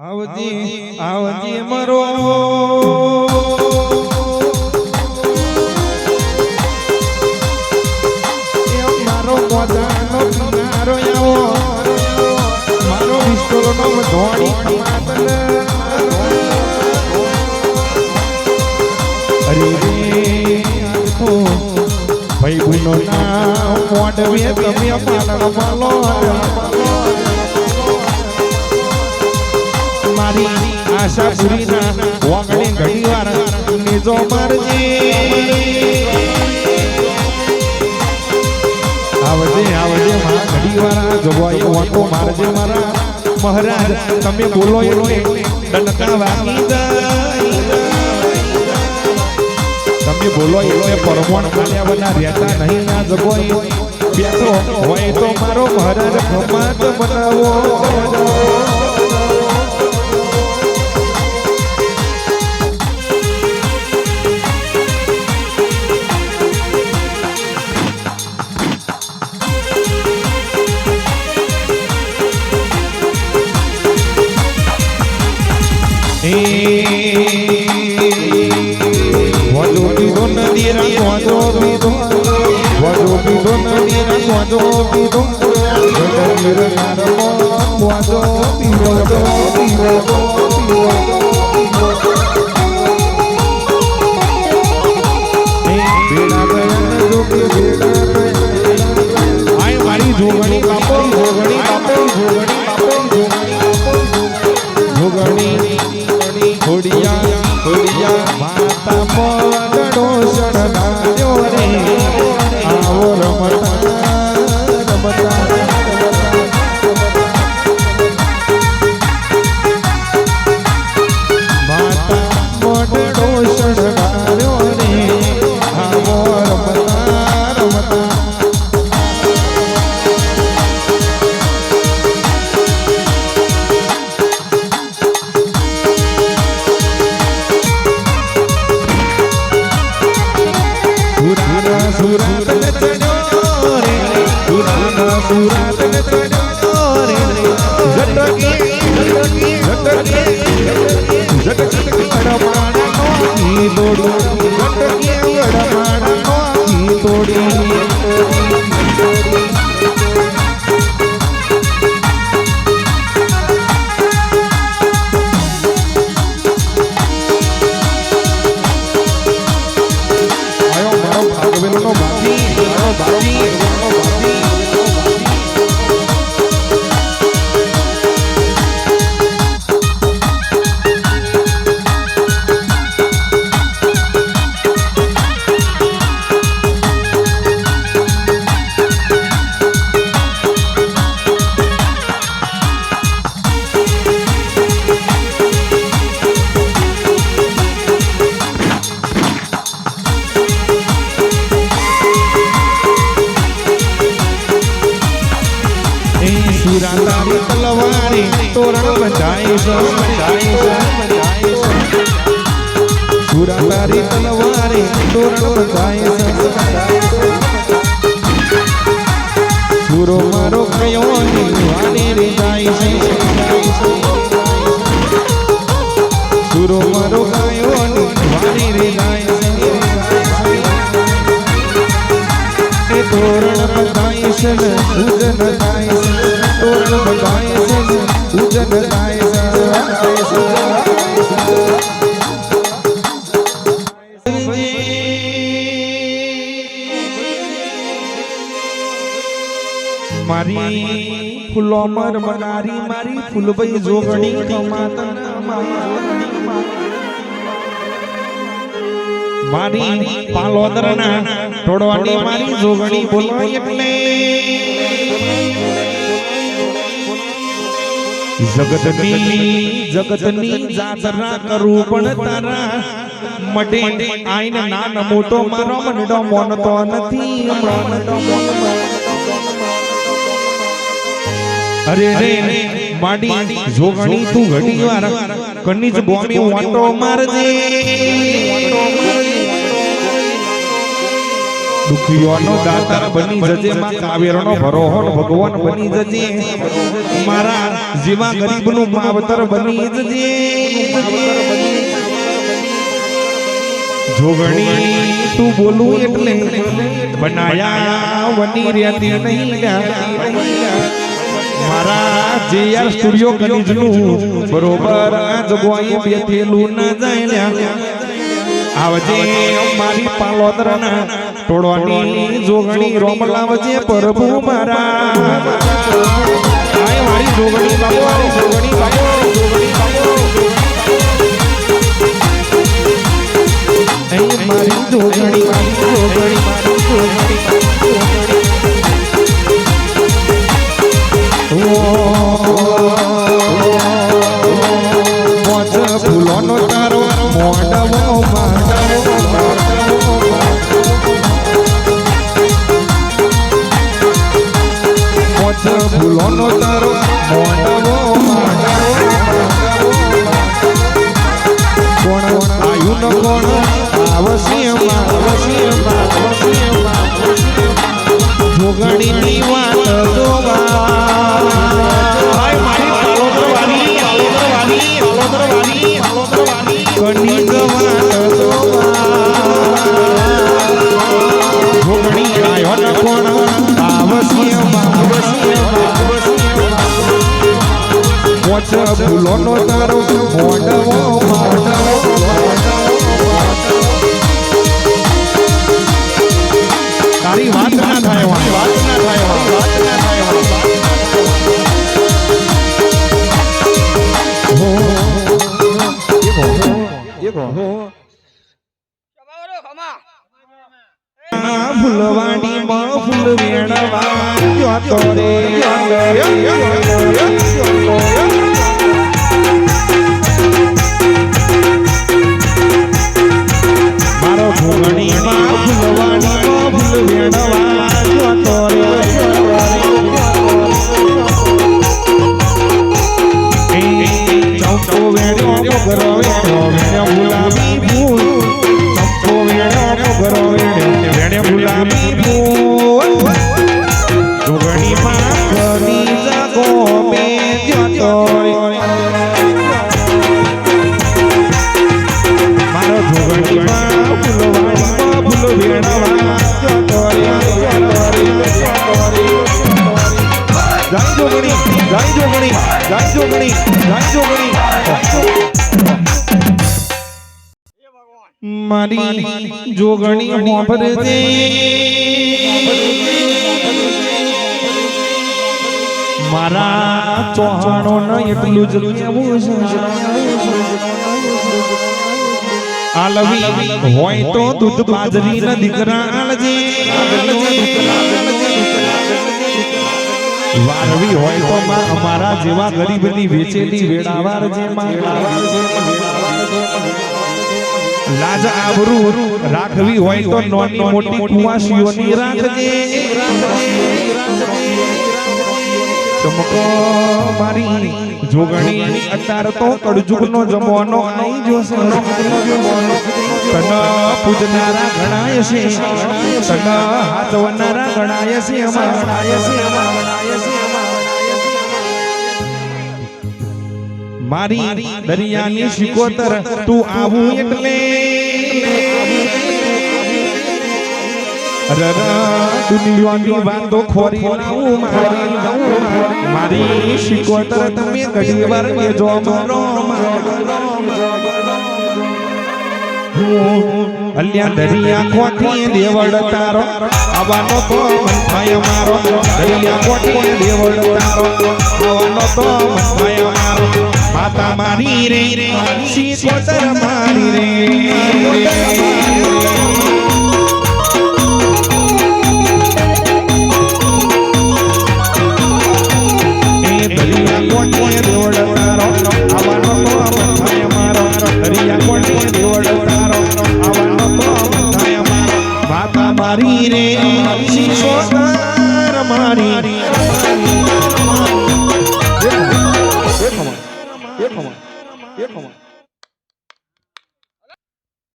આવજી આવજી મરો મારો મોજાનો કિનારો આવો. મારો વિસ્તોરનો ધોણી માતલ અરે રે તો ભાઈ ગુનો ના મોડવે તમે પાલન માલો મારી આશા પૂરી ના વાગણે ઘડી વાર નિજો મારજે. આવજે આવજે માં ઘડી વાર જોવાય વાંકો મારજે મારા. મહારાજ, તમે બોલો એટલે ડંકા વાગી જાય. તમે બોલો એટલે પરમણ ખાલ્યા વના રહેતા નહીં ના જગોય બેઠો હોય તો મારો મહારાજ ખમાત બનાવો. વાજો પીધો નદી રા નારમો વાજો પીધો Pura બજાય છે બજાય છે બજાય છે સુરા તારી તલવારે તોરણ નિવાણી રે જાય છે સુરો મારો કયો રે જાય બધાય છે, તોરણ બધાય છે મારી ફૂલો મર મનારી, મારી ફૂલભાઈ જોગણી મારી પાલોદરના ટોડવાની મારી જોગણી બોલો એટલે. જગતની જગતની જાતરા કરું પણ તારા મટે આઈને નાન મોટો મારો મનડો મોનતો નથી મોનતો અરે રે માડી જોગણી તું ઘડી વાર કનીજ બોમી વાટો મારજે. દુખિયોનો દાતાર બની જજે માં કાવેરનો ભરોહો ભગવાન બની જજે. મારા જીવા ગરીબનું માવતર બની જજે. જોગણી તું બોલું એટલે. બનાયા વની રહેતી નહીં. મારા જેઆર સ્ટુડિયો કનીજનું બરોબર આ જગવાએ બેઠેલું ના જાય આવજે મારી પાલોદરના ટોળવાની જોગણી રોમ લાવજે પ્રભુ મારા મારી. જોગણી બાબો મારી જોગણી બાબો જોગણી બાબો. મારી જોગણી મારી જોગણી મારી મોજ ફૂલોનો તારો મોઢવો માંડવો આવશ્યમાં મોચ તારો મોડવો મોઢવો તારી વાત ના થાય વાત ના થાય ફૂલવાણી માં ફૂલ વેણવા. જય જોગણી જય જોગણી જય જોગણી જય જોગણી એ ભગવાન મારી જોગણી હોંભરજે મારા ચૌહાણો ન એટલું જ કહેવું છે આલવી હોય તો દૂધ બાજરી ના દીકરા આલજે વારવી હોય તો અમારા જેવા ગરીબની વેચેલી વેળાવાર જે લાજ રાખવી હોય તો નોની મોટી કુવાસીઓની રાખજે ચમકો મારી જોગણી, અત્યાર તો કળજુગનો જમવાનો આઈ જોશે તન પૂજનારા ગણાય છે. તન હાથવનારા ગણાય છે મારી દરિયાની શિકોતર તું આવું એટલે. દુનિયાની વાતો ખોરી મારી. મારી શિકોતર તમે ઘડી વાર જો મારો અલ્યા દરિયા કોઠી દેવડ તારો આવવાનો તો મન થાય મારો દરિયા કોઠી દેવડ તારો આવવાનો તો માતા મારી રે શીકોતર મારી રે.